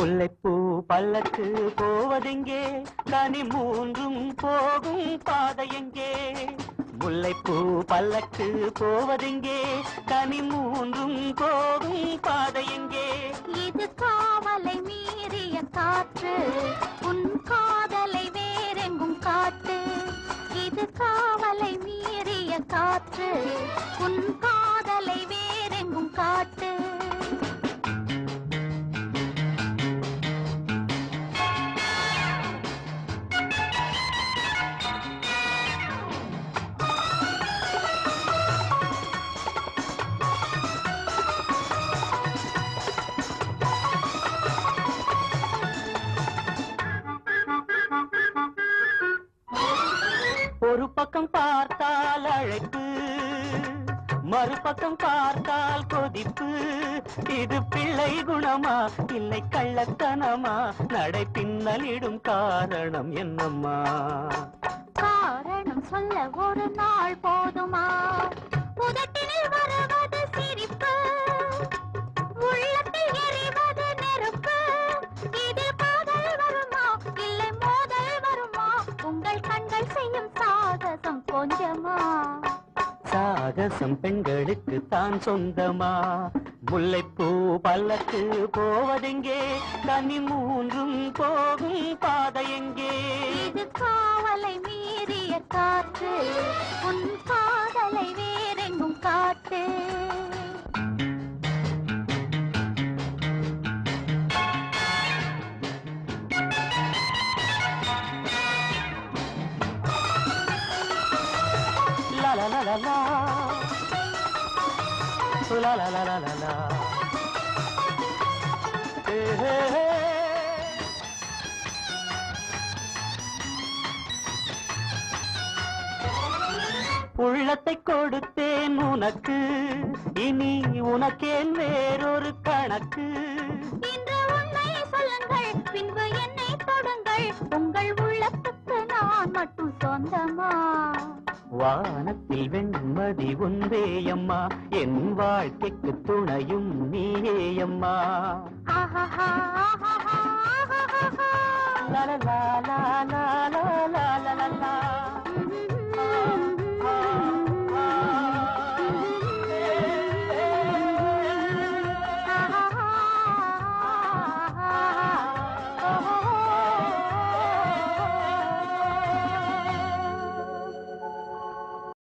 முல்லைப்பூ பல்லக்கு போவதெங்கே? கனி மூன்றும் போகும் பாதையெங்கே முல்லைப்பூ பல்லக்கு போவதெங்கே? கனி மூன்றும் போகும் பாதையெங்கே இது காவலை மீறிய காற்று உன் காதலை வேறெங்கும் காற்று இது காவலை மீறிய காற்று உன் காதலை வேறெங்கும் காற்று பக்கம் பார்த்தால் அழைப்பு மறுபக்கம் பார்த்தால் கொதிப்பு. இது பிள்ளை குணமா? இல்லை கள்ளத்தனமா? நடை பின்னலிடும் காரணம் என்னம்மா? காரணம் சொல்ல ஒரு நாள் போதுமா? உதட்டினில் வர சாகசம் கொஞ்சமா? சாகசம் பெண்களுக்கு தான் சொந்தமா? முல்லைப்பூ பல்லக்கு போவதெங்கே? கனி மூன்றும் போகும் பாதை எங்கே? இது காவலை மீறிய காற்று உன் காதலை வேறெங்கும் காட்டு hey, hey. உள்ளத்தை கொடுத்தேன் உனக்கு. இனி உனக்கேன் வேறொரு கணக்கு. இன்று உண்மை சொல்லுங்கள் பின்பு என்னை தொடுங்கள். உங்கள் உள்ளத்துக்கு நான் மட்டும் சொந்தமா? வானத்தில் வெண்மதி உந்தேயம்மா என் வாழ்க்கைக்கு துணையும் நீயேயம்மா. லா லா லா லா